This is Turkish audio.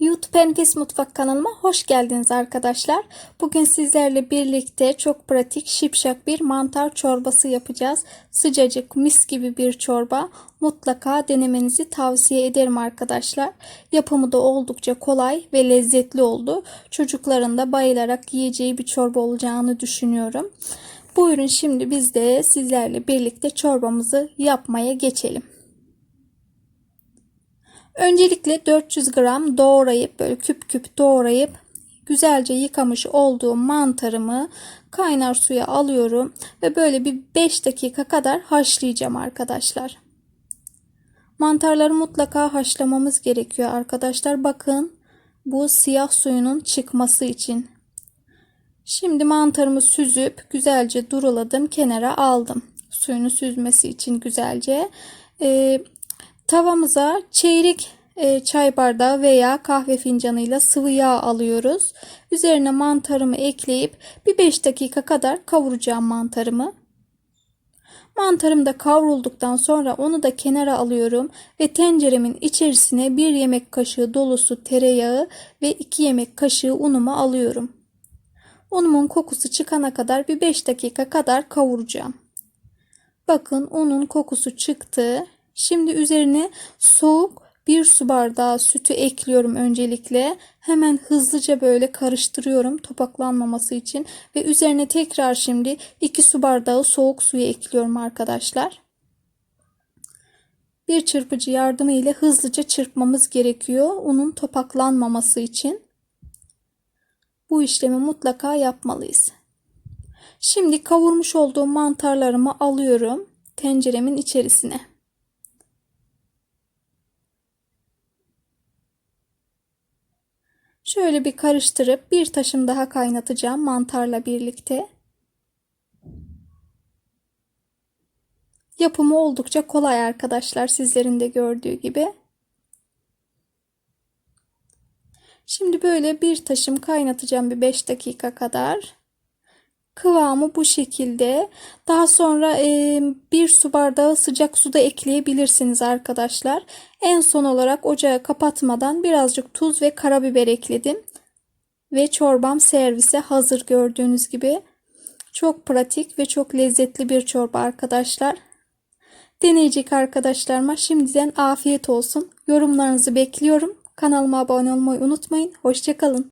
YouTube Enfes Mutfak kanalıma hoş geldiniz arkadaşlar. Bugün sizlerle birlikte çok pratik şipşak bir mantar çorbası yapacağız. Sıcacık mis gibi bir çorba. Mutlaka denemenizi tavsiye ederim arkadaşlar. Yapımı da oldukça kolay ve lezzetli oldu. Çocukların da bayılarak yiyeceği bir çorba olacağını düşünüyorum. Buyurun şimdi biz de sizlerle birlikte çorbamızı yapmaya geçelim. Öncelikle 400 gram doğrayıp böyle küp küp doğrayıp güzelce yıkamış olduğum mantarımı kaynar suya alıyorum ve böyle bir 5 dakika kadar haşlayacağım arkadaşlar. Mantarları mutlaka haşlamamız gerekiyor arkadaşlar. Bakın bu siyah suyunun çıkması için. Şimdi mantarımı süzüp güzelce duruladım kenara aldım. Suyunu süzmesi için güzelce. Ee, Tavamıza çeyrek e, çay bardağı veya kahve fincanıyla sıvı yağ alıyoruz. Üzerine mantarımı ekleyip bir 5 dakika kadar kavuracağım mantarımı. Mantarım da kavrulduktan sonra onu da kenara alıyorum ve tenceremin içerisine 1 yemek kaşığı dolusu tereyağı ve 2 yemek kaşığı unumu alıyorum. Unumun kokusu çıkana kadar bir 5 dakika kadar kavuracağım. Bakın unun kokusu çıktı. Şimdi üzerine soğuk bir su bardağı sütü ekliyorum öncelikle. Hemen hızlıca böyle karıştırıyorum topaklanmaması için. Ve üzerine tekrar şimdi 2 su bardağı soğuk suyu ekliyorum arkadaşlar. Bir çırpıcı yardımı ile hızlıca çırpmamız gerekiyor. Unun topaklanmaması için. Bu işlemi mutlaka yapmalıyız. Şimdi kavurmuş olduğum mantarlarımı alıyorum tenceremin içerisine. Şöyle bir karıştırıp bir taşım daha kaynatacağım mantarla birlikte. Yapımı oldukça kolay arkadaşlar sizlerin de gördüğü gibi. Şimdi böyle bir taşım kaynatacağım bir 5 dakika kadar. Kıvamı bu şekilde. Daha sonra e, bir su bardağı sıcak suda ekleyebilirsiniz arkadaşlar. En son olarak ocağı kapatmadan birazcık tuz ve karabiber ekledim. Ve çorbam servise hazır gördüğünüz gibi. Çok pratik ve çok lezzetli bir çorba arkadaşlar. Deneyecek arkadaşlarıma şimdiden afiyet olsun. Yorumlarınızı bekliyorum. Kanalıma abone olmayı unutmayın. Hoşçakalın.